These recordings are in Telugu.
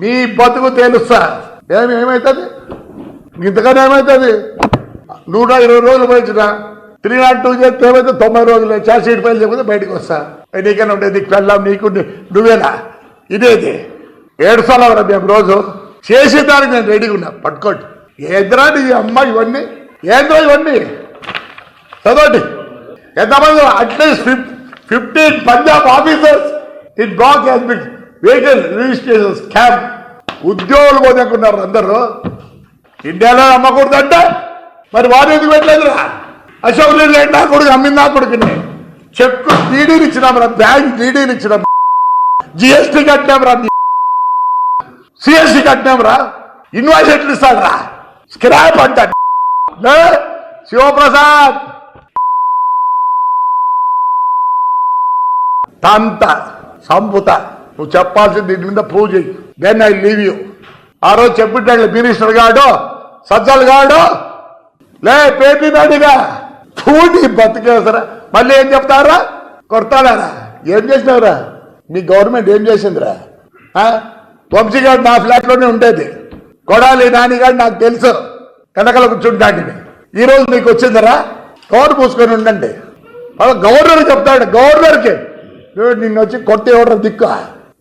మీ బతుకు తేలుస్తా. ఏమి ఏమవుతుంది ఇంతకన్నా ఏమవుతుంది నూట ఇరవై రోజులు పోయించిన త్రీ నాట్ టూ చేస్తే ఏమైతే తొంభై రోజులు చార్జ్ షీట్ ఫైల్ చేయకపోతే బయటకు వస్తా. నీకన్నా ఉండేది నీకు నీకు నువ్వేనా? ఇదేది. ఏడు సార్లు మేము రోజు? చేసే దానికి నేను రెడీగా ఉన్నా. పట్టుకోండి. ఏంద్రా నీ అమ్మ ఇవన్నీ? ఏంద్రా ఇవన్నీ? చదవండి. ఎంతమంది? At least fifteen Punjab officers in black has been vehicle registration scam ఉద్యోగులు పోదనుకున్నారు అందరూ. ఇండియాలో అమ్మకూడదంటే మరి వారు ఎందుకు పెట్టలేదురా అశోక్ లేడు నా కొడుకు అమ్మింది నా కొడుకుని. చెక్కు డీడీలు ఇచ్చినాం బ్యాంక్ డీడీలు ఇచ్చినాం జిఎస్టీ కట్టినాం రా. సిఎస్టీ కట్టినాం రా. ఇన్వాయిస్ ఎట్లు ఇస్తాడురా స్క్రాప్ అంట. శివప్రసాద్. తంత సంపుత. నువ్వు చెప్పాల్సింది దీని మీద ప్రూవ్ చేయి. దెన్ ఐ లీవ్ యూ ఆ రోజు చెప్పిట్టాడు మినిస్టర్ గాడు సజ్జల్ గాడు లే పేపీ నాడిగా పూడి బతికేసరా మళ్ళీ ఏం చెప్తారా కొడతాడారా? ఏం చేసినావురా? మీ గవర్నమెంట్ ఏం చేసిందిరా? వంశీ గారు నా ఫ్లాట్లోనే ఉండేది. కొడాలి నాని గారు నాకు తెలుసు. వెనకల కూర్చుంటాంటిని ఈ రోజు నీకు వచ్చిందరా? కవర్ పూసుకొని ఉండండి. వాళ్ళ గవర్నర్ చెప్తాడు గవర్నర్కి. "ఏయ్, నిన్ను వచ్చి కొట్టి ఎవరు దిక్కు?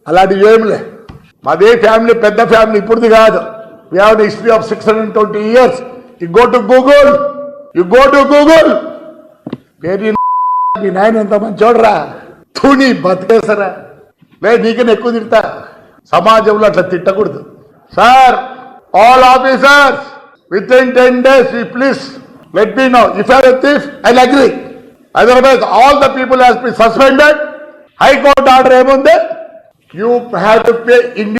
అలాంటివి ఏమిలే? మాదే ఫ్యామిలీ పెద్ద ఫ్యామిలీ ఇప్పుడుది కాదు. We have history of six hundred twenty years you go to Google you go to Google పేరు మీ నాయన ఎంత మంచోడరా? తుని బతికేసరా లే నీకన్నా ఎక్కువ తిడతా. సమాజంలో అట్లా తిట్టకూడదు. Sir all officers with in ten days please let me know if I thief I agree otherwise all the people has be suspended high court order ఏముంది? You have to pay in